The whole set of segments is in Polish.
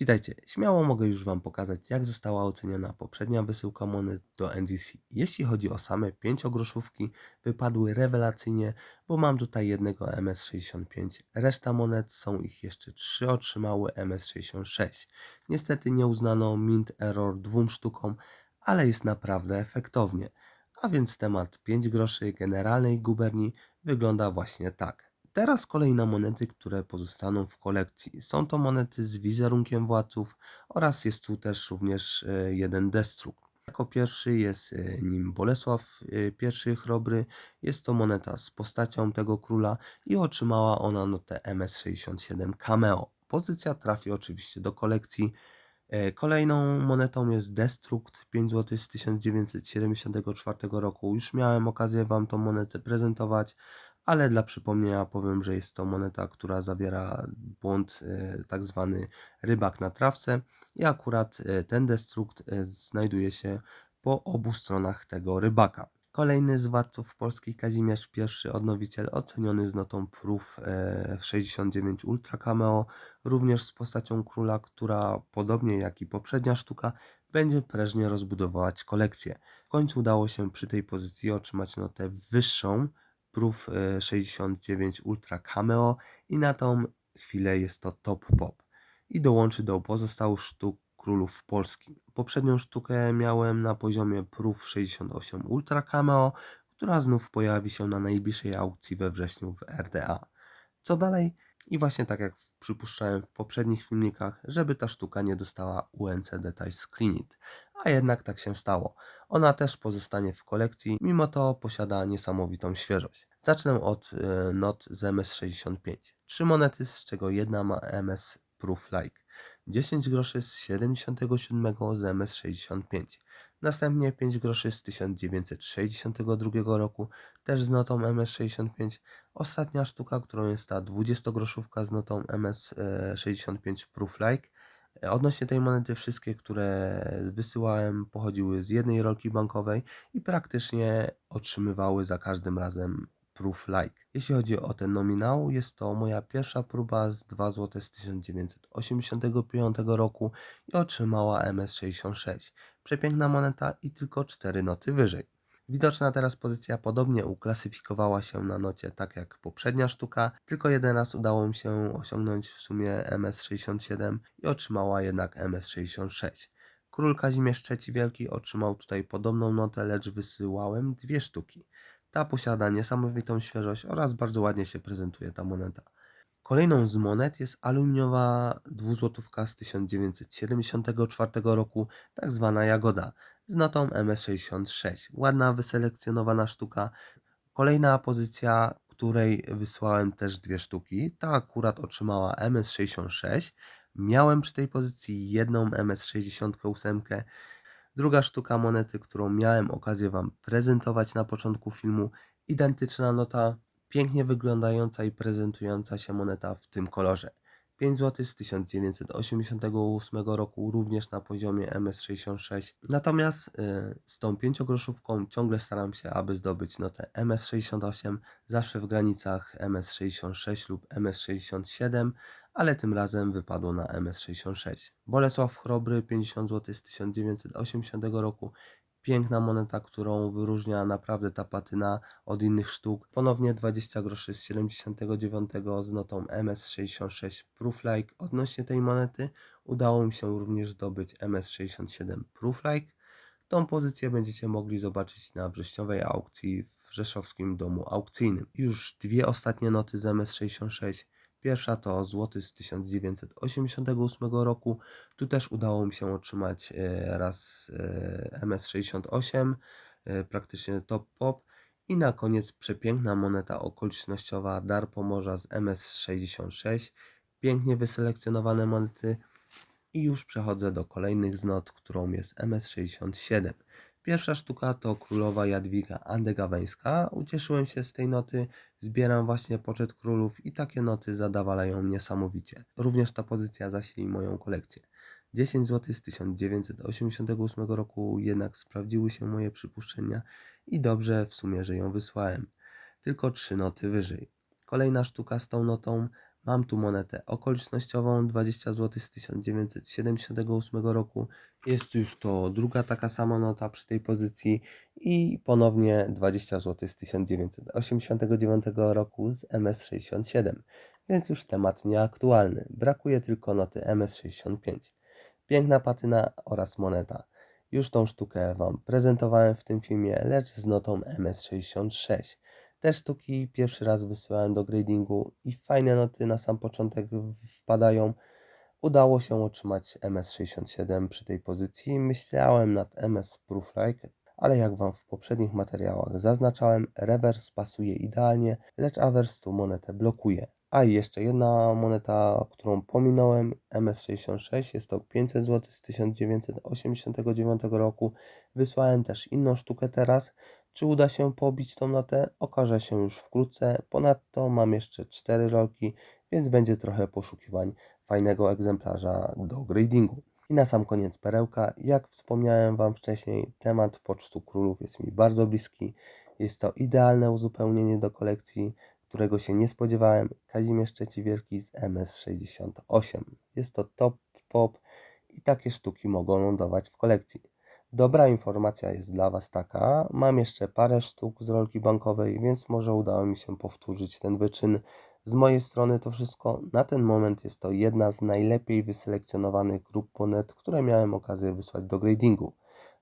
Witajcie, śmiało mogę już Wam pokazać, jak została oceniona poprzednia wysyłka monet do NGC. Jeśli chodzi o same pięciogroszówki, wypadły rewelacyjnie, bo mam tutaj jednego MS65. Reszta monet są ich jeszcze trzy otrzymały MS66. Niestety nie uznano mint error dwóm sztukom, ale jest naprawdę efektownie. A więc temat 5 groszy generalnej guberni wygląda właśnie tak. Teraz kolej na monety, które pozostaną w kolekcji. Są to monety z wizerunkiem władców oraz jest tu też również e, jeden destruk. Jako pierwszy jest e, nim Bolesław e, I Chrobry. Jest to moneta z postacią tego króla i otrzymała ona notę MS67 Cameo. Pozycja trafi oczywiście do kolekcji. Kolejną monetą jest Destruct 5 zł z 1974 roku. Już miałem okazję Wam tą monetę prezentować ale dla przypomnienia powiem, że jest to moneta, która zawiera błąd e, tak zwany rybak na trawce i akurat e, ten destrukt e, znajduje się po obu stronach tego rybaka. Kolejny z władców polskich Kazimierz I, odnowiciel oceniony z notą Proof 69 Ultra Cameo, również z postacią króla, która podobnie jak i poprzednia sztuka będzie prężnie rozbudowywać kolekcję. W końcu udało się przy tej pozycji otrzymać notę wyższą, Proof 69 Ultra Cameo i na tą chwilę jest to Top Pop i dołączy do pozostałych sztuk królów Polski. Poprzednią sztukę miałem na poziomie Proof 68 Ultra Cameo, która znów pojawi się na najbliższej aukcji we wrześniu w RDA. Co dalej? I właśnie tak jak przypuszczałem w poprzednich filmikach, żeby ta sztuka nie dostała UNC Detail Screen It. A jednak tak się stało. Ona też pozostanie w kolekcji, mimo to posiada niesamowitą świeżość. Zacznę od y, not z MS65. Trzy monety, z czego jedna ma MS Proof Like. 10 groszy z 77 z MS65. Następnie 5 groszy z 1962 roku, też z notą MS65. Ostatnia sztuka, którą jest ta 20 groszówka z notą MS65 Proof Like. Odnośnie tej monety wszystkie, które wysyłałem pochodziły z jednej rolki bankowej i praktycznie otrzymywały za każdym razem proof like. Jeśli chodzi o ten nominał, jest to moja pierwsza próba z 2 zł z 1985 roku i otrzymała MS66. Przepiękna moneta i tylko 4 noty wyżej. Widoczna teraz pozycja podobnie uklasyfikowała się na nocie tak jak poprzednia sztuka, tylko jeden raz udało mi się osiągnąć w sumie MS67 i otrzymała jednak MS66. Król Kazimierz III Wielki otrzymał tutaj podobną notę, lecz wysyłałem dwie sztuki. Ta posiada niesamowitą świeżość oraz bardzo ładnie się prezentuje ta moneta. Kolejną z monet jest aluminiowa dwuzłotówka z 1974 roku, tak zwana Jagoda, z notą MS66. Ładna, wyselekcjonowana sztuka. Kolejna pozycja, której wysłałem też dwie sztuki, ta akurat otrzymała MS66. Miałem przy tej pozycji jedną MS68 Druga sztuka monety, którą miałem okazję Wam prezentować na początku filmu, identyczna nota, pięknie wyglądająca i prezentująca się moneta w tym kolorze. 5 zł z 1988 roku, również na poziomie MS66. Natomiast yy, z tą 5 groszówką ciągle staram się, aby zdobyć notę MS68, zawsze w granicach MS66 lub MS67, ale tym razem wypadło na MS66. Bolesław Chrobry 50 zł z 1980 roku. Piękna moneta, którą wyróżnia naprawdę ta patyna od innych sztuk. Ponownie 20 groszy z 79 z notą MS66 Prooflike. Odnośnie tej monety udało mi się również zdobyć MS67 Prooflike. Tą pozycję będziecie mogli zobaczyć na wrześniowej aukcji w Rzeszowskim Domu Aukcyjnym. Już dwie ostatnie noty z MS66 Pierwsza to złoty z 1988 roku. Tu też udało mi się otrzymać e, raz e, MS68, e, praktycznie top pop. I na koniec przepiękna moneta okolicznościowa Dar Pomorza z MS66. Pięknie wyselekcjonowane monety. I już przechodzę do kolejnych z not, którą jest MS67. Pierwsza sztuka to królowa Jadwiga Andegaweńska. Ucieszyłem się z tej noty, zbieram właśnie poczet królów i takie noty zadawalają niesamowicie. Również ta pozycja zasili moją kolekcję. 10 zł z 1988 roku jednak sprawdziły się moje przypuszczenia i dobrze w sumie, że ją wysłałem. Tylko trzy noty wyżej. Kolejna sztuka z tą notą Mam tu monetę okolicznościową 20 zł z 1978 roku. Jest już to druga taka sama nota przy tej pozycji i ponownie 20 zł z 1989 roku z MS67. Więc już temat nieaktualny. Brakuje tylko noty MS65. Piękna patyna oraz moneta. Już tą sztukę Wam prezentowałem w tym filmie, lecz z notą MS66. Te sztuki pierwszy raz wysyłałem do gradingu i fajne noty na sam początek wpadają. Udało się otrzymać MS67 przy tej pozycji. Myślałem nad MS Prooflike, ale jak Wam w poprzednich materiałach zaznaczałem, rewers pasuje idealnie, lecz awers tu monetę blokuje. A i jeszcze jedna moneta, którą pominąłem, MS66, jest to 500 zł z 1989 roku. Wysłałem też inną sztukę teraz. Czy uda się pobić tą notę? Okaże się już wkrótce. Ponadto mam jeszcze 4 rolki, więc będzie trochę poszukiwań fajnego egzemplarza do gradingu. I na sam koniec perełka. Jak wspomniałem Wam wcześniej, temat Pocztu Królów jest mi bardzo bliski. Jest to idealne uzupełnienie do kolekcji, którego się nie spodziewałem. Kazimierz III Wielki z MS68. Jest to top pop i takie sztuki mogą lądować w kolekcji. Dobra informacja jest dla Was taka. Mam jeszcze parę sztuk z rolki bankowej, więc może udało mi się powtórzyć ten wyczyn. Z mojej strony to wszystko. Na ten moment jest to jedna z najlepiej wyselekcjonowanych grup monet, które miałem okazję wysłać do gradingu.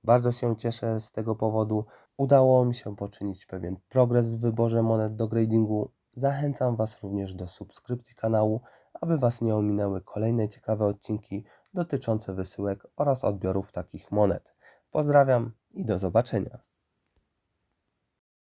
Bardzo się cieszę z tego powodu. Udało mi się poczynić pewien progres w wyborze monet do gradingu. Zachęcam Was również do subskrypcji kanału, aby Was nie ominęły kolejne ciekawe odcinki dotyczące wysyłek oraz odbiorów takich monet. Pozdrawiam i do zobaczenia.